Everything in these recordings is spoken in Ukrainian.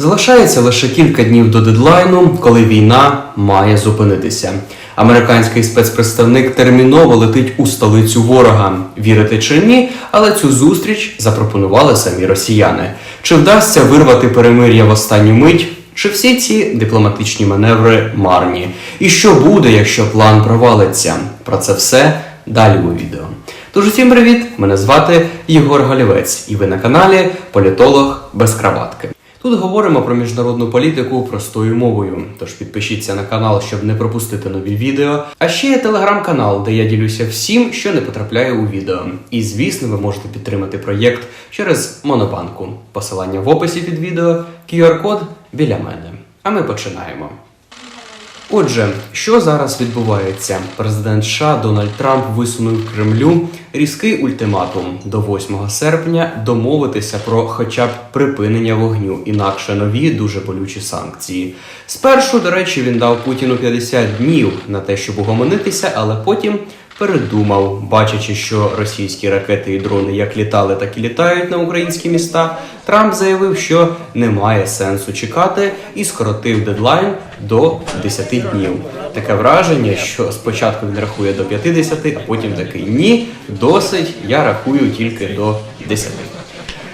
Залишається лише кілька днів до дедлайну, коли війна має зупинитися. Американський спецпредставник терміново летить у столицю ворога. Вірити чи ні, але цю зустріч запропонували самі росіяни. Чи вдасться вирвати перемир'я в останню мить? Чи всі ці дипломатичні маневри марні? І що буде, якщо план провалиться? Про це все далі у відео. Тож усім привіт! Мене звати Єгор Галівець, і ви на каналі Політолог без краватки. Тут говоримо про міжнародну політику простою мовою. Тож підпишіться на канал, щоб не пропустити нові відео. А ще є телеграм-канал, де я ділюся всім, що не потрапляє у відео. І звісно, ви можете підтримати проєкт через Монобанку. Посилання в описі під відео, QR-код біля мене. А ми починаємо. Отже, що зараз відбувається? Президент США Дональд Трамп висунув Кремлю різкий ультиматум до 8 серпня домовитися про хоча б припинення вогню, інакше нові дуже болючі санкції. Спершу, до речі, він дав Путіну 50 днів на те, щоб угомонитися, але потім передумав, бачачи, що російські ракети і дрони як літали, так і літають на українські міста. Трамп заявив, що немає сенсу чекати і скоротив дедлайн до 10 днів. Таке враження, що спочатку він рахує до 50, а потім такий ні, досить, я рахую тільки до 10.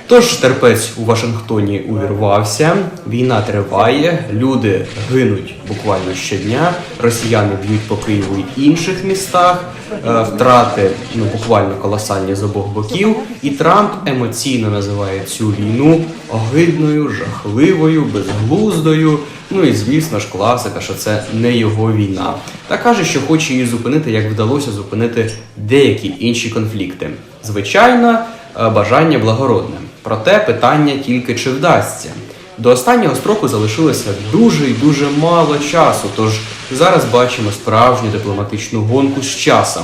Тож терпець у Вашингтоні увірвався, війна триває, люди гинуть буквально щодня, росіяни б'ють по Києву і інших містах, е, втрати ну буквально колосальні з обох боків. І Трамп емоційно називає цю війну огидною, жахливою, безглуздою. Ну і звісно ж, класика, що це не його війна. Та каже, що хоче її зупинити, як вдалося зупинити деякі інші конфлікти. Звичайно, е, бажання благородне. Проте питання тільки чи вдасться. До останнього строку залишилося дуже і дуже мало часу. Тож зараз бачимо справжню дипломатичну гонку з часом.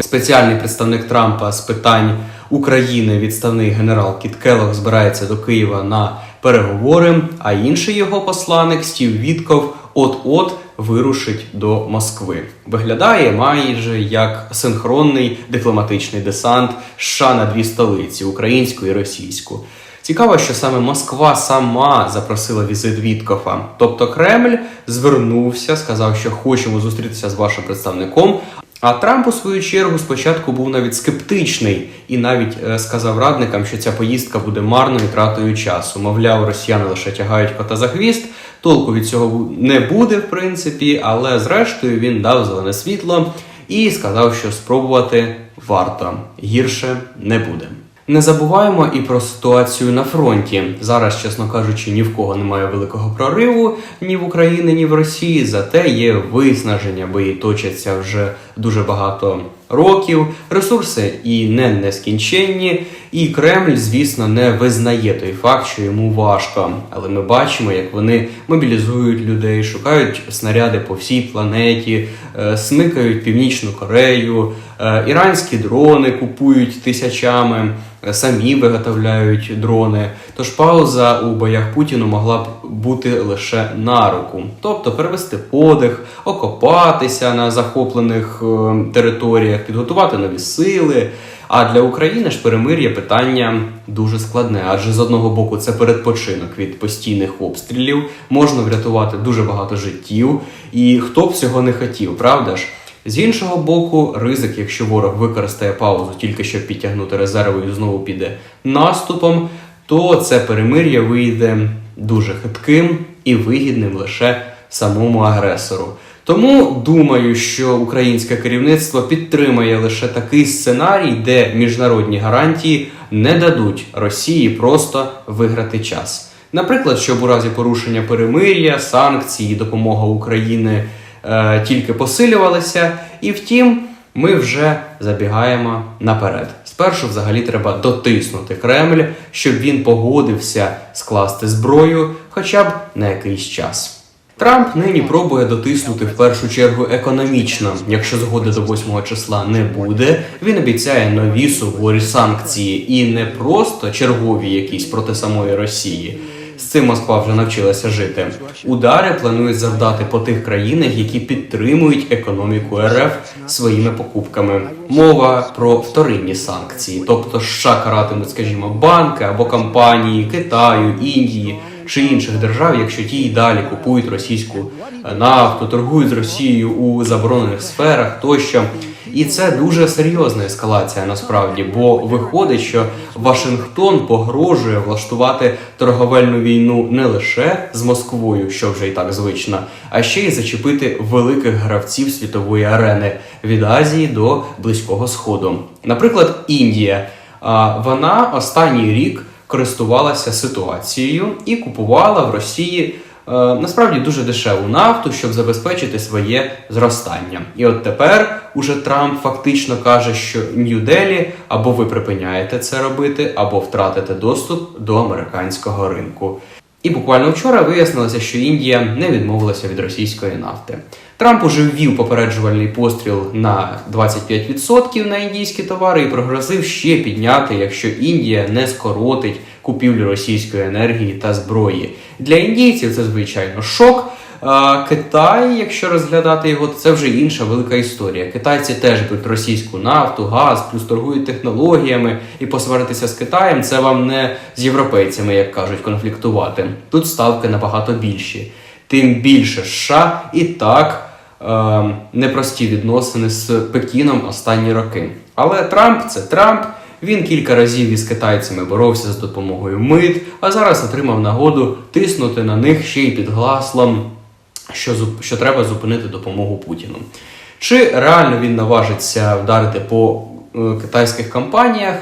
Спеціальний представник Трампа з питань України, відставний генерал Кіт Келлог, збирається до Києва на переговори. А інший його посланник Стів Вітков от-от вирушить до Москви. Виглядає майже як синхронний дипломатичний десант США на дві столиці українську і російську. Цікаво, що саме Москва сама запросила візит Віткофа. Тобто Кремль звернувся, сказав, що хочемо зустрітися з вашим представником. А Трамп, у свою чергу, спочатку був навіть скептичний і навіть е, сказав радникам, що ця поїздка буде марною тратою часу. Мовляв, росіяни лише тягають кота за хвіст. Толку від цього не буде, в принципі, але зрештою він дав зелене світло і сказав, що спробувати варто гірше не буде. Не забуваємо і про ситуацію на фронті. Зараз, чесно кажучи, ні в кого немає великого прориву ні в Україні, ні в Росії. Зате є виснаження, бої точаться вже дуже багато років. Ресурси і не нескінченні. І Кремль, звісно, не визнає той факт, що йому важко. Але ми бачимо, як вони мобілізують людей, шукають снаряди по всій планеті, е, смикають Північну Корею, е, іранські дрони купують тисячами, е, самі виготовляють дрони. Тож пауза у боях Путіну могла б бути лише на руку, тобто перевести подих, окопатися на захоплених е, територіях, підготувати нові сили. А для України ж перемир'я питання дуже складне, адже з одного боку це передпочинок від постійних обстрілів, можна врятувати дуже багато життів, і хто б цього не хотів, правда ж? З іншого боку, ризик, якщо ворог використає паузу тільки щоб підтягнути резерви і знову піде наступом, то це перемир'я вийде дуже хитким і вигідним лише самому агресору. Тому думаю, що українське керівництво підтримає лише такий сценарій, де міжнародні гарантії не дадуть Росії просто виграти час. Наприклад, щоб у разі порушення перемир'я, санкцій і допомога України е, тільки посилювалися. І втім, ми вже забігаємо наперед. Спершу, взагалі, треба дотиснути Кремль, щоб він погодився скласти зброю, хоча б на якийсь час. Трамп нині пробує дотиснути в першу чергу економічно. Якщо згоди до 8 числа не буде, він обіцяє нові суворі санкції і не просто чергові якісь проти самої Росії. З цим Москва вже навчилася жити. Удари планують завдати по тих країнах, які підтримують економіку РФ своїми покупками. Мова про вторинні санкції, тобто США каратимуть, скажімо, банки або компанії Китаю, Індії чи інших держав, якщо ті й далі купують російську е, нафту, торгують з Росією у заборонених сферах тощо. І це дуже серйозна ескалація насправді, бо виходить, що Вашингтон погрожує влаштувати торговельну війну не лише з Москвою, що вже і так звично, а ще й зачепити великих гравців світової арени від Азії до Близького Сходу. Наприклад, Індія. Вона останній рік користувалася ситуацією і купувала в Росії насправді дуже дешеву нафту, щоб забезпечити своє зростання. І от тепер уже Трамп фактично каже, що Нью-Делі або ви припиняєте це робити, або втратите доступ до американського ринку. І буквально вчора вияснилося, що Індія не відмовилася від російської нафти. Трамп уже ввів попереджувальний постріл на 25% на індійські товари і пригрозив ще підняти, якщо Індія не скоротить купівлю російської енергії та зброї. Для індійців це звичайно шок. А Китай, якщо розглядати його, це вже інша велика історія. Китайці теж беруть російську нафту, газ, плюс торгують технологіями, і посваритися з Китаєм це вам не з європейцями, як кажуть, конфліктувати. Тут ставки набагато більші. Тим більше США і так непрості відносини з Пекіном останні роки. Але Трамп це Трамп. Він кілька разів із китайцями боровся з допомогою мит, а зараз отримав нагоду тиснути на них ще й під гаслом, що, що треба зупинити допомогу Путіну. Чи реально він наважиться вдарити по е, китайських компаніях?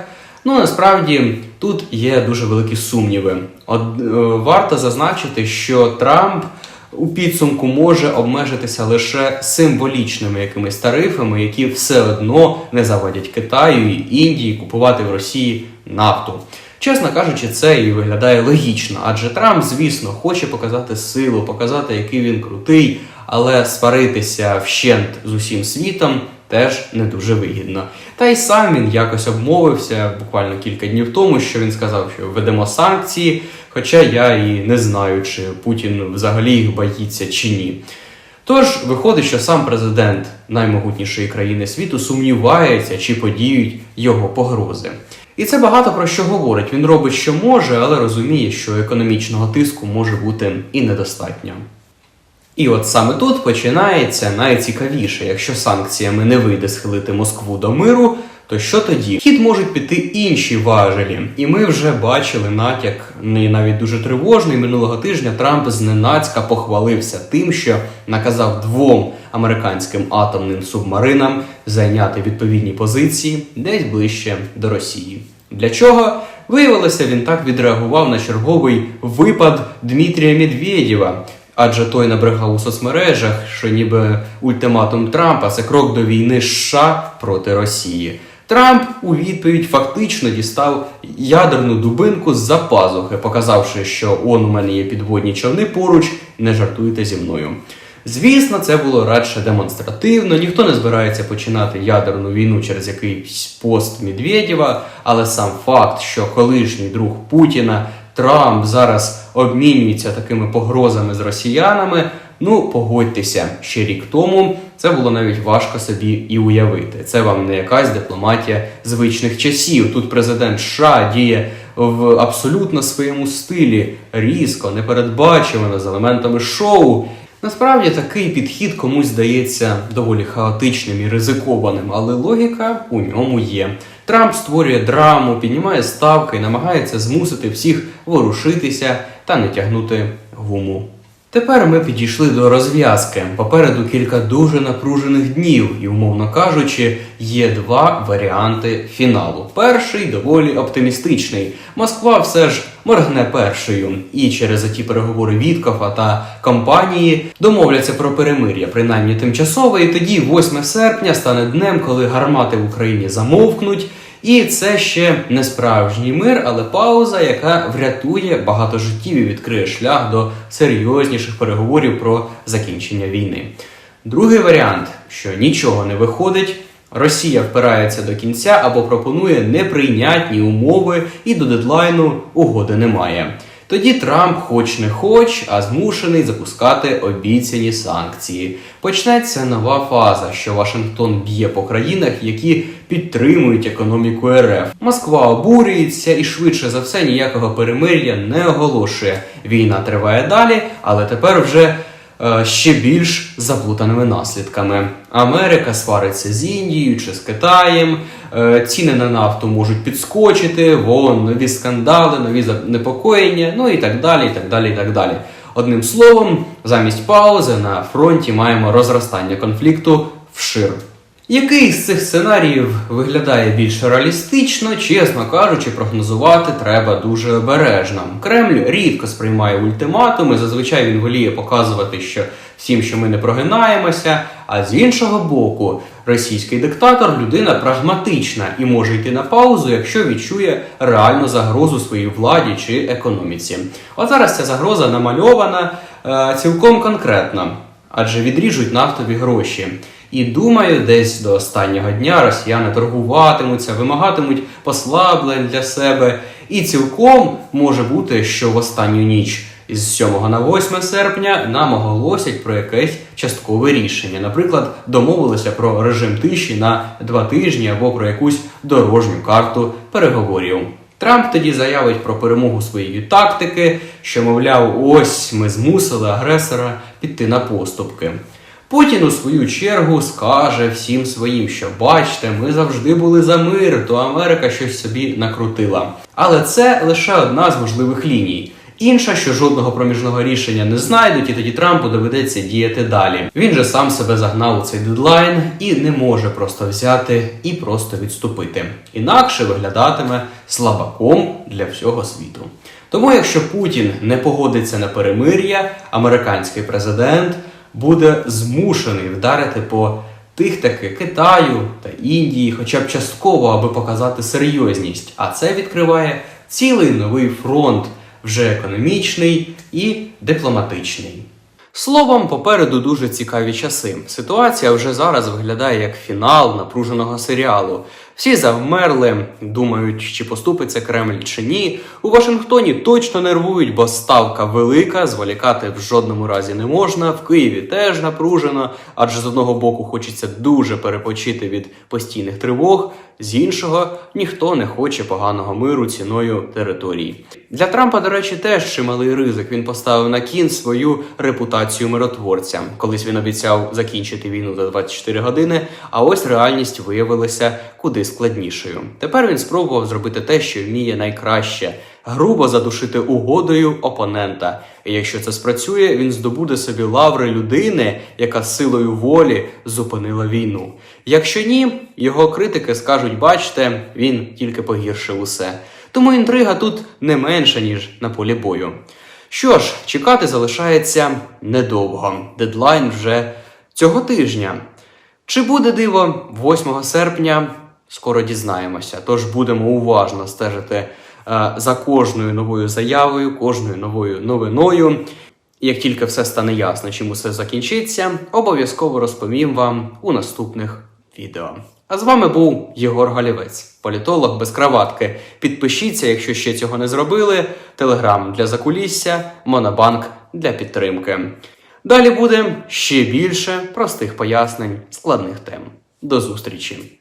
Ну насправді тут є дуже великі сумніви. От е, варто зазначити, що Трамп у підсумку може обмежитися лише символічними якимись тарифами, які все одно не завадять Китаю і Індії купувати в Росії нафту. Чесно кажучи, це і виглядає логічно, адже Трамп, звісно, хоче показати силу, показати, який він крутий, але сваритися вщент з усім світом теж не дуже вигідно. Та й сам він якось обмовився буквально кілька днів тому, що він сказав, що введемо санкції, хоча я і не знаю, чи Путін взагалі їх боїться чи ні. Тож виходить, що сам президент наймогутнішої країни світу сумнівається, чи подіють його погрози. І це багато про що говорить. Він робить, що може, але розуміє, що економічного тиску може бути і недостатньо. І от саме тут починається найцікавіше. Якщо санкціями не вийде схилити Москву до миру, то що тоді? Хід можуть піти інші важелі. І ми вже бачили натяк, не навіть дуже тривожний. Минулого тижня Трамп зненацька похвалився тим, що наказав двом американським атомним субмаринам зайняти відповідні позиції десь ближче до Росії. Для чого? Виявилося, він так відреагував на черговий випад Дмитрія Медведєва. Адже той набрехав у соцмережах, що ніби ультиматум Трампа це крок до війни США проти Росії. Трамп у відповідь фактично дістав ядерну дубинку з-за пазухи, показавши, що он у мене є підводні човни поруч, не жартуйте зі мною. Звісно, це було радше демонстративно, ніхто не збирається починати ядерну війну через якийсь пост Медведєва, але сам факт, що колишній друг Путіна Трамп зараз обмінюється такими погрозами з росіянами. Ну, погодьтеся, ще рік тому це було навіть важко собі і уявити. Це вам не якась дипломатія звичних часів. Тут президент США діє в абсолютно своєму стилі, різко, непередбачувано, з елементами шоу. Насправді такий підхід комусь здається доволі хаотичним і ризикованим, але логіка у ньому є. Трамп створює драму, піднімає ставки і намагається змусити всіх ворушитися та не тягнути гуму. Тепер ми підійшли до розв'язки. Попереду кілька дуже напружених днів, і, умовно кажучи, є два варіанти фіналу. Перший доволі оптимістичний. Москва все ж моргне першою, і через ті переговори Віткофа та компанії домовляться про перемир'я, принаймні тимчасове. І тоді, 8 серпня, стане днем, коли гармати в Україні замовкнуть. І це ще не справжній мир, але пауза, яка врятує багато життів і відкриє шлях до серйозніших переговорів про закінчення війни. Другий варіант, що нічого не виходить, Росія впирається до кінця або пропонує неприйнятні умови, і до дедлайну угоди немає. Тоді Трамп, хоч не хоч, а змушений запускати обіцяні санкції. Почнеться нова фаза, що Вашингтон б'є по країнах, які підтримують економіку РФ. Москва обурюється і швидше за все ніякого перемир'я не оголошує. Війна триває далі, але тепер вже ще більш заплутаними наслідками. Америка свариться з Індією чи з Китаєм. е, Ціни на нафту можуть підскочити, вон нові скандали, нові занепокоєння, ну і так далі, і так далі, і так далі. Одним словом, замість паузи на фронті маємо розростання конфлікту вшир. Який з цих сценаріїв виглядає більш реалістично, чесно кажучи, прогнозувати треба дуже обережно. Кремль рідко сприймає ультиматуми, зазвичай він воліє показувати, що всім, що ми не прогинаємося. А з іншого боку, російський диктатор людина прагматична і може йти на паузу, якщо відчує реальну загрозу своїй владі чи економіці. От зараз ця загроза намальована е, цілком конкретно, адже відріжуть нафтові гроші. І думаю, десь до останнього дня росіяни торгуватимуться, вимагатимуть послаблень для себе. І цілком може бути, що в останню ніч із 7 на 8 серпня нам оголосять про якесь часткове рішення. Наприклад, домовилися про режим тиші на два тижні або про якусь дорожню карту переговорів. Трамп тоді заявить про перемогу своєї тактики, що, мовляв, ось ми змусили агресора піти на поступки. Путін у свою чергу скаже всім своїм, що бачите, ми завжди були за мир, то Америка щось собі накрутила. Але це лише одна з можливих ліній. Інша, що жодного проміжного рішення не знайдуть, і тоді Трампу доведеться діяти далі. Він же сам себе загнав у цей дедлайн і не може просто взяти і просто відступити. Інакше виглядатиме слабаком для всього світу. Тому, якщо Путін не погодиться на перемир'я, американський президент буде змушений вдарити по тих таки Китаю та Індії, хоча б частково, аби показати серйозність. А це відкриває цілий новий фронт, вже економічний і дипломатичний. Словом, попереду дуже цікаві часи. Ситуація вже зараз виглядає як фінал напруженого серіалу. Всі завмерли, думають, чи поступиться Кремль чи ні. У Вашингтоні точно нервують, бо ставка велика, зволікати в жодному разі не можна. В Києві теж напружено, адже з одного боку хочеться дуже перепочити від постійних тривог, з іншого ніхто не хоче поганого миру ціною території. Для Трампа, до речі, теж чималий ризик. Він поставив на кін свою репутацію миротворця. Колись він обіцяв закінчити війну за 24 години, а ось реальність виявилася куди складнішою. Тепер він спробував зробити те, що вміє найкраще. Грубо задушити угодою опонента. І якщо це спрацює, він здобуде собі лаври людини, яка силою волі зупинила війну. Якщо ні, його критики скажуть: бачте, він тільки погіршив усе. Тому інтрига тут не менша, ніж на полі бою. Що ж, чекати залишається недовго. Дедлайн вже цього тижня. Чи буде диво 8 серпня? Скоро дізнаємося. Тож будемо уважно стежити е, за кожною новою заявою, кожною новою новиною. Як тільки все стане ясно, чим усе закінчиться, обов'язково розповім вам у наступних відео. А з вами був Єгор Галівець, політолог без краватки. Підпишіться, якщо ще цього не зробили. Телеграм для закулісся, Монобанк для підтримки. Далі буде ще більше простих пояснень складних тем. До зустрічі!